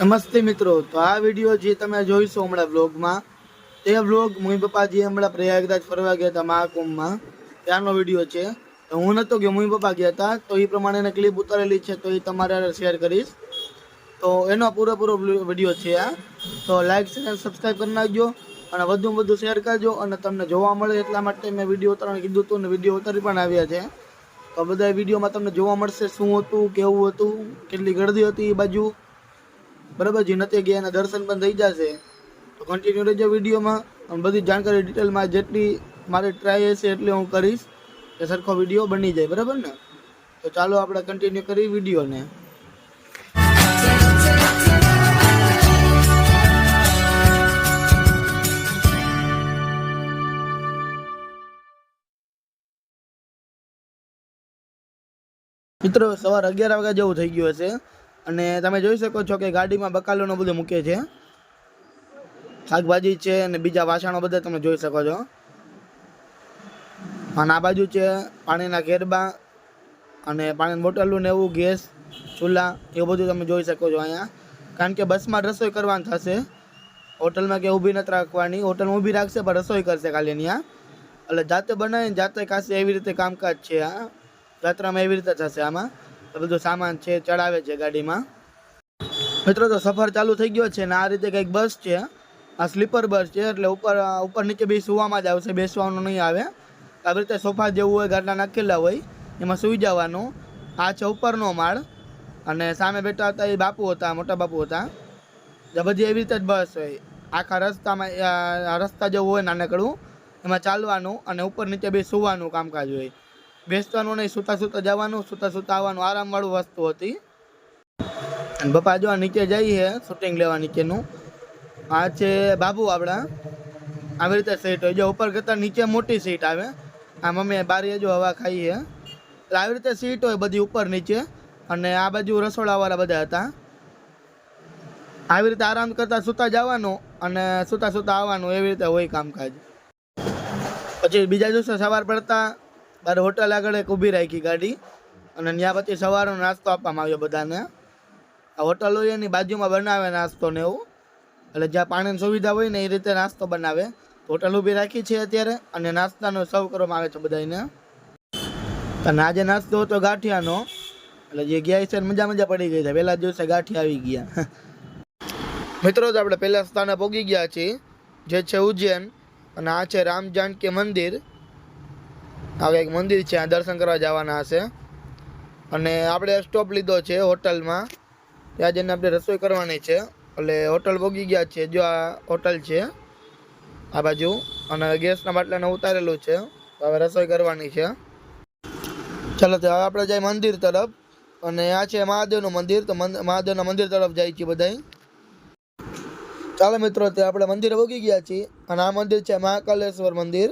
નમસ્તે મિત્રો. તો આ વીડિયો જે તમે જોઈશો હમણાં વ્લોગમાં, તે વ્લોગ મમ્મી પપ્પા જે હમણાં પ્રયાગરાજ ફરવા ગયા હતા મહાકુંભમાં. ત્યાંનો વીડિયો છે. તો હું નહોતો ગયો, મમ્મી પપ્પા ગયા હતા. તો એ પ્રમાણે ક્લિપ ઉતારેલી છે, તો એ તમારે શેર કરીશ. તો એનો પૂરેપૂરો વીડિયો છે આ. તો લાઈક ચેનલ સબસ્ક્રાઈબ કરી નાખજો અને વધુમાં વધુ શેર કરજો અને તમને જોવા મળે એટલા માટે મેં વીડિયો ઉતારવાનું કીધું હતું અને વીડિયો ઉતારી પણ આવ્યા છે. તો બધા વિડીયોમાં તમને જોવા મળશે શું હતું, કેવું હતું, કેટલી ગળદી હતી એ બાજુ. બરાબર જે નથી ગયા એના દર્શન પણ થઈ જશે. તો કન્ટિન્યુ રહેજો વિડીયોમાં. બધી જાણકારી ડિટેલમાં જેટલી મારે ટ્રાય હશે એટલે હું કરીશ કે સરખો વીડિયો બની જાય, બરાબર ને? તો ચાલો આપણે કન્ટિન્યુ કરી વિડીયોને. મિત્રો, સવાર અગિયાર વાગ્યા જેવું થઈ ગયું હશે. અને તમે જોઈ શકો છો કે ગાડીમાં બકાલોનું બધું મૂકે છે. શાકભાજી છે અને બીજા વાસણો બધા તમે જોઈ શકો છો. અને આ બાજુ છે પાણીના કેરબા અને પાણીની બોટલું ને એવું, ગેસ, ચૂલા, એવું બધું તમે જોઈ શકો છો અહીંયા. કારણ કે બસમાં રસોઈ કરવાની થશે. હોટલમાં કે ઊભી નથી રાખવાની. હોટલમાં ઊભી રાખશે પણ રસોઈ કરશે ખાલી અહીંયા. એટલે જાતે બનાવીને જાતે ખાશે એવી રીતે કામકાજ છે આ. યાત્રામાં એવી રીતે થશે આમાં. બધું સામાન છે, ચડાવે છે ગાડીમાં. મિત્રો, તો સફર ચાલુ થઈ ગયો છે ને આ રીતે કંઈક બસ છે. આ સ્લીપર બસ છે, એટલે ઉપર ઉપર નીચે બી સુવામાં જ આવશે, બેસવાનું નહીં આવે. આવી રીતે સોફા જેવું હોય, ગાટલા નાખેલા હોય, એમાં સૂઈ જવાનું. આ છે ઉપરનો માળ. અને સામે બેઠા હતા એ બાપુ હતા, મોટા બાપુ હતા. બધી એવી રીતે જ બસ હોય. આખા રસ્તામાં રસ્તા જેવું હોય નાનકડું. એમાં ચાલવાનું અને ઉપર નીચે બી સુવાનું કામકાજ હોય. બેસવાનું નહીં, સૂતા સૂતા જવાનું, સૂતા સૂતા આવવાનું. આરામવાળું વસ્તુ હતી. અને પપ્પા જો નીચે જઈએ શૂટિંગ લેવા નીચેનું. આ છે બાબુ આપણા. આવી રીતે સીટ હોય. જો ઉપર કરતાં નીચે મોટી સીટ આવે. આ મમ્મી બારીએ જો હવા ખાઈએ. એટલે આવી રીતે સીટ હોય બધી ઉપર નીચે. અને આ બાજુ રસોડાવાળા બધા હતા. આવી રીતે આરામ કરતાં સૂતા જવાનું અને સૂતા સૂતા આવવાનું એવી રીતે હોય કામકાજ. પછી બીજા દિવસે સવાર પડતા બાર હોટલ આગળ એક ઊભી રાખી ગાડી. અને ત્યાં પછી સવારનો નાસ્તો આપવામાં આવ્યો બધાને. આ હોટલ એની બાજુમાં બનાવે નાસ્તો ને એવું. એટલે જ્યાં પાણીની સુવિધા હોય ને એ રીતે નાસ્તો બનાવે. હોટલ ઊભી રાખી છે અત્યારે અને નાસ્તાનો સર્વ કરવામાં આવે છે બધાને અને આજે નાસ્તો હતો ગાંઠિયાનો. એટલે જે ગયા છે મજા મજા પડી ગઈ છે. પહેલાં દિવસે ગાંઠિયા આવી ગયા. મિત્રો, તો આપણે પહેલાં સ્થાને પહોંચી ગયા છીએ. જે છે ઉજ્જૈન. અને આ છે રામ જાનકી મંદિર. હવે એક મંદિર છે, આ દર્શન કરવા જવાના હશે. અને આપણે સ્ટોપ લીધો છે હોટલમાં. ત્યાં જઈને આપણે રસોઈ કરવાની છે. એટલે હોટલ બોગી ગયા છે, જો આ હોટલ છે, આ બાજુ. અને ગેસના બાટલાને ઉતારેલું છે. હવે રસોઈ કરવાની છે. ચાલો તો હવે આપણે જઈએ મંદિર તરફ. અને આ છે મહાદેવનું મંદિર. તો મહાદેવના મંદિર તરફ જાય છે બધાય. ચાલો મિત્રો, તે આપણે મંદિરે પહોંચી ગયા છીએ. અને આ મંદિર છે મહાકાલેશ્વર મંદિર.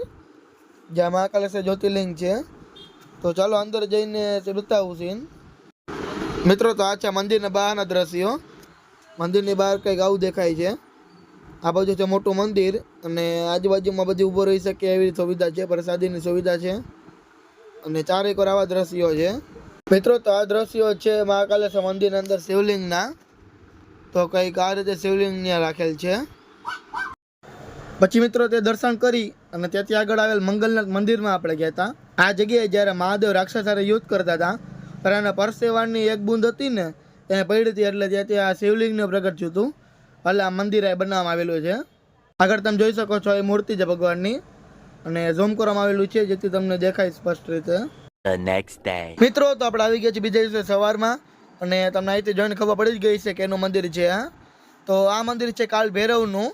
જ્યાં મહાકાલેશ્વર જ્યોતિર્લિંગ છે. તો ચાલો અંદર જઈને બતાવું સીન મિત્રો, તો આ છે મંદિરના બહારના દ્રશ્યો. મંદિરની બહાર કંઈક આવું દેખાય છે. આ બાજુ છે મોટું મંદિર અને આજુબાજુમાં બધી ઊભો રહી શકે એવી સુવિધા છે, પ્રસાદીની સુવિધા છે. અને ચારેક વાર આવા દ્રશ્યો છે. મિત્રો, તો આ દ્રશ્યો છે મહાકાલેશ્વર મંદિરની અંદર શિવલિંગના. તો કંઈક આ રીતે શિવલિંગ ત્યાં રાખેલ છે. પછી મિત્રો તે દર્શન કરી અને ત્યાંથી આગળ આવેલ મંગલનાથ મંદિરમાં આપણે ગયા હતા આ જગ્યાએ જ્યારે મહાદેવ રાક્ષસ સાથે યુદ્ધ કરતા હતા પણ એના પરસેવાની એક બૂંદ હતી ને એને પડી હતી એટલે ત્યાંથી આ શિવલિંગને પ્રગટ થયું હતું. એટલે આ મંદિર એ બનાવવામાં આવેલું છે. આગળ તમે જોઈ શકો છો એ મૂર્તિ છે ભગવાનની. અને ઝૂમ કરવામાં આવેલું છે જેથી તમને દેખાય સ્પષ્ટ રીતે. નેક્સ્ટ મિત્રો તો આપણે આવી ગયા છીએ બીજા દિવસે સવારમાં. અને તમને અહીંથી જોઈને ખબર પડી જ ગઈ છે કે એનું મંદિર છે તો આ મંદિર છે કાલ ભૈરવનું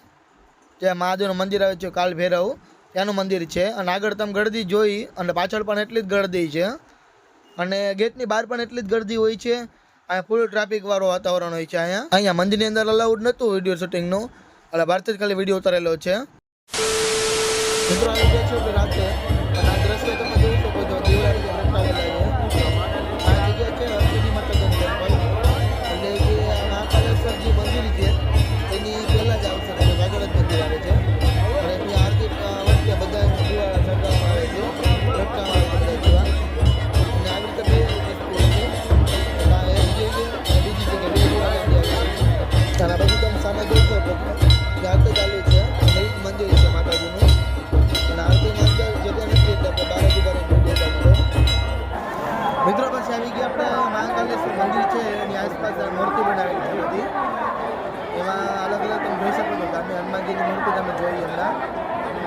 જે મહાદેવનું મંદિર આવે છે, કાલ ભૈરવ, ત્યાંનું મંદિર છે. અને આગળ તમે ગળદી જોઈ, અને પાછળ પણ એટલી જ ગળદી છે. અને ગેટની બહાર પણ એટલી જ ગળદી હોય છે. અહીંયા ફૂલ ટ્રાફિક વાળો વાતાવરણ હોય છે અહીંયા. અહીંયા મંદિરની અંદર અલાઉડ નહોતું વીડિયો શૂટિંગનું એટલે જ ખાલી વીડિયો ઉતારેલો છે. છે રાતે? મંદિર છે એની આસપાસ મૂર્તિ બનાવેલી હતી એમાં અલગ અલગ તમે જોઈ શકો છો તમે હનુમાનજીની મૂર્તિ તમે જોઈ હમણાં.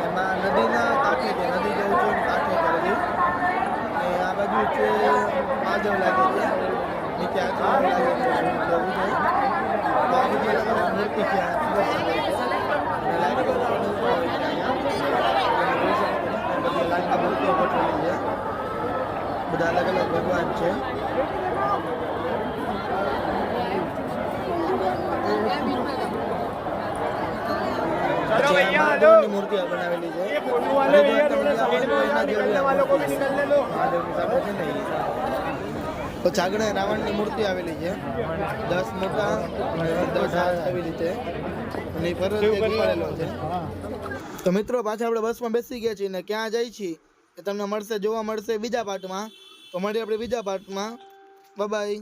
એમાં નદીના કાંઠે છે, નદી જવું છે કાંઠે કરેલી અને આ બાજુ છે માધવ લાગે છે. નીચે આ લાગે છે જવું છે. તો આ બધી અલગ અલગ મૂર્તિ છે લાગે છે, બધી લાલના મૂર્તિઓ ગોઠવેલી છે. બધા અલગ અલગ ભગવાન છે. મૂર્તિ બનાવેલી છે. તો રાવણની મૂર્તિ આવેલી છે. દસ મોટા દસ હાથ આવી રીતે અને છે. તો મિત્રો પાછા આપણે બસમાં બેસી ગયા છીએ ને ક્યાં જાય છીએ એ તમને મળશે જોવા મળશે બીજા પાર્ટમાં તો મળીએ આપણે બીજા પાર્ટમાં બાય